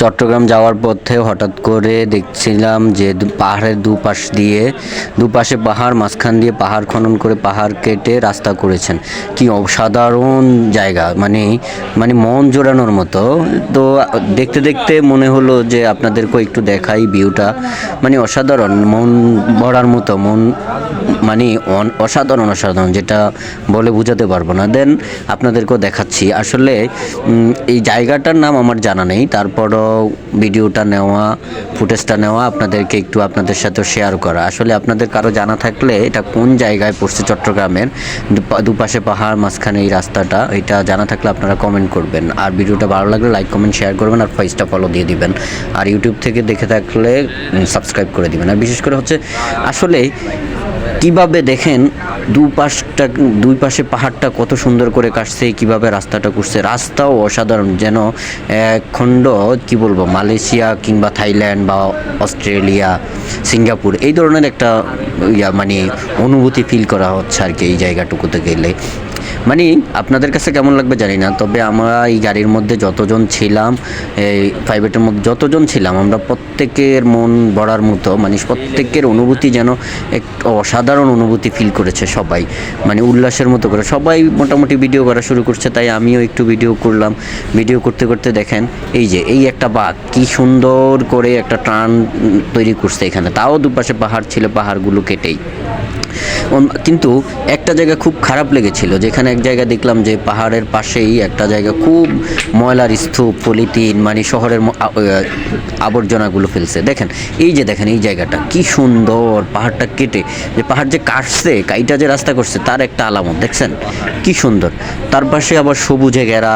চট্টগ্রাম যাওয়ার পথে হঠাৎ করে দেখছিলাম যে পাহাড়ের দুপাশ দিয়ে, দুপাশে পাহাড়, মাঝখান দিয়ে পাহাড় খনন করে পাহাড় কেটে রাস্তা করেছেন। কি অসাধারণ জায়গা মানে মানে মন জোড়ানোর মতো। তো দেখতে দেখতে মনে হলো যে আপনাদেরকেও একটু দেখাই ভিউটা। মানে অসাধারণ, মন ভরার মতো, মন মানে অসাধারণ অসাধারণ, যেটা বলে বোঝাতে পারব না। দেন আপনাদেরকেও দেখাচ্ছি। আসলে এই জায়গাটার নাম আমার জানা নেই। তারপরও ভিডিওটা নেওয়া, ফুটেজটা নেওয়া আপনাদেরকে একটু আপনাদের সাথে শেয়ার করা। আসলে আপনাদের কারও জানা থাকলে এটা কোন জায়গায় পড়ছে চট্টগ্রামের দুপা- দুপাশে পাহাড়, মাঝখানে এই রাস্তাটা, এটা জানা থাকলে আপনারা কমেন্ট করবেন। আর ভিডিওটা ভালো লাগলে লাইক কমেন্ট শেয়ার করবেন আর ফেসটা ফলো দিয়ে দিবেন। আর ইউটিউব থেকে দেখে থাকলে সাবস্ক্রাইব করে দিবেন। আর বিশেষ করে হচ্ছে, আসলে কীভাবে দেখেন দুপাশটা দুই পাশে পাহাড়টা কত সুন্দর করে কাটছে, কীভাবে রাস্তাটা করছে রাস্তাও অসাধারণ, যেন এক খণ্ড, কি বলব, মালয়েশিয়া কিংবা থাইল্যান্ড বা অস্ট্রেলিয়া, সিঙ্গাপুর, এই ধরনের একটা, ইয়া মানে অনুভূতি ফিল করা হচ্ছে আর কি এই জায়গাটুকুতে গেলে। মানে আপনাদের কাছে কেমন লাগবে জানি না, তবে আমরা এই গাড়ির মধ্যে যতজন ছিলাম, এই প্রাইভেটের মধ্যে যতজন ছিলাম, আমরা প্রত্যেকের মন ভরার মতো মানে প্রত্যেকের অনুভূতি যেন এক অসাধারণ অনুভূতি ফিল করেছে সবাই মানে উল্লাসের মতো করে। সবাই মোটামুটি ভিডিও করা শুরু করছে, তাই আমিও একটু ভিডিও করলাম। ভিডিও করতে করতে দেখেন, এই যে, এই একটা বাঘ, কি সুন্দর করে একটা টান তৈরি করছে এখানে। তাও দুপাশে পাহাড় ছিল, পাহাড়গুলো কেটেই। কিন্তু একটা জায়গা খুব খারাপ লেগেছিল, যেখানে এক জায়গা দেখলাম যে পাহাড়ের পাশেই একটা জায়গা খুব ময়লার স্তূপ, পলিথিন মানে শহরের আবর্জনাগুলো ফেলছে। দেখেন, এই যে দেখেন এই জায়গাটা, কি সুন্দর পাহাড়টা কেটে, যে পাহাড় যে কাটছে, কাইটা যে রাস্তা করছে, তার একটা আলামত, দেখছেন? কি সুন্দর। তার পাশে আবার সবুজে ঘেরা,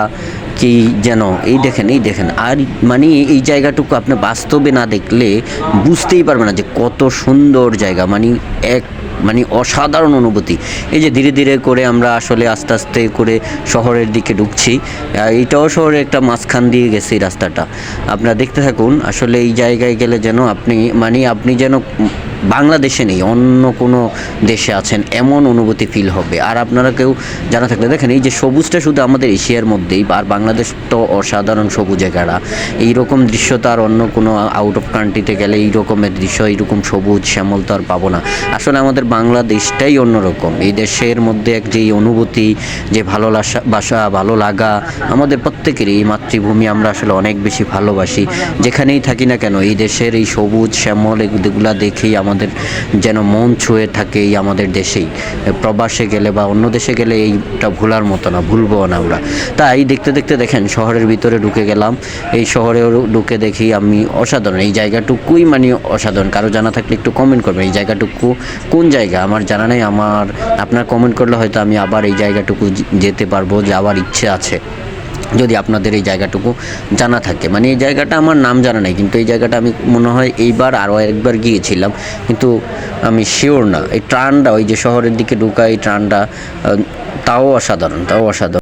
কি যেন, এই দেখেন এই দেখেন, আর মানে এই জায়গাটুকু আপনি বাস্তবে না দেখলে বুঝতেই পারবেন না যে কত সুন্দর জায়গা মানে এক মানে অসাধারণ অনুভূতি। এই যে ধীরে ধীরে করে আমরা আসলে আস্তে আস্তে করে শহরের দিকে ঢুকছি এটাও এইটাও শহরের একটা মাঝখান দিয়ে গেছে রাস্তাটা। আপনারা দেখতে থাকুন, আসলে এই জায়গায় গেলে যেন আপনি মানে আপনি যেন বাংলাদেশে নেই, অন্য কোনো দেশে আছেন, এমন অনুভূতি ফিল হবে। আর আপনারা কেউ জানা থাকলে দেখেন, এই যে সবুজটা শুধু আমাদের এশিয়ার মধ্যেই, আর বাংলাদেশ তো অসাধারণ সবুজে ঘেরা। এইরকম দৃশ্য তো আর অন্য কোনো আউট অফ কান্ট্রিতে গেলে এই রকমের দৃশ্য, এইরকম সবুজ শ্যামল তো আর পাবো না। আসলে আমাদের বাংলাদেশটাই অন্যরকম। এই দেশের মধ্যে এক যে অনুভূতি, যে ভালো বাসা, ভালো লাগা, আমাদের প্রত্যেকেরই এই মাতৃভূমি আমরা আসলে অনেক বেশি ভালোবাসি। যেখানেই থাকি না কেন, এই দেশের এই সবুজ, শ্যামল এগুলা দেখেই আমাদের যেন মন ছুঁয়ে থাকে এই আমাদের দেশেই। প্রবাসে গেলে বা অন্য দেশে গেলে এইটা ভুলার মতো না, ভুলবো না আমরা। তাই দেখতে দেখতে দেখেন, শহরের ভিতরে ঢুকে গেলাম। এই শহরেও ঢুকে দেখি আমি অসাধারণ। এই জায়গাটুকুই মানে অসাধারণ। কারও জানা থাকলে একটু কমেন্ট করবেন, এই জায়গাটুকু কোন জায়গা? আমার জানা নেই, আমার, আপনার কমেন্ট করলে হয়তো আমি আবার এই জায়গাটুকু যেতে পারব, যাওয়ার ইচ্ছে আছে। যদি আপনাদের এই জায়গাটুকু জানা থাকে। মানে এই জায়গাটা আমার নাম জানা নেই, কিন্তু এই জায়গাটা আমি মনে হয় এইবার আরও একবার গিয়েছিলাম। কিন্তু আমি শিওর না। এই ট্রানটা ওই যে শহরের দিকে ঢুকা এই ট্রানটা তাও অসাধারণ তাও অসাধারণ।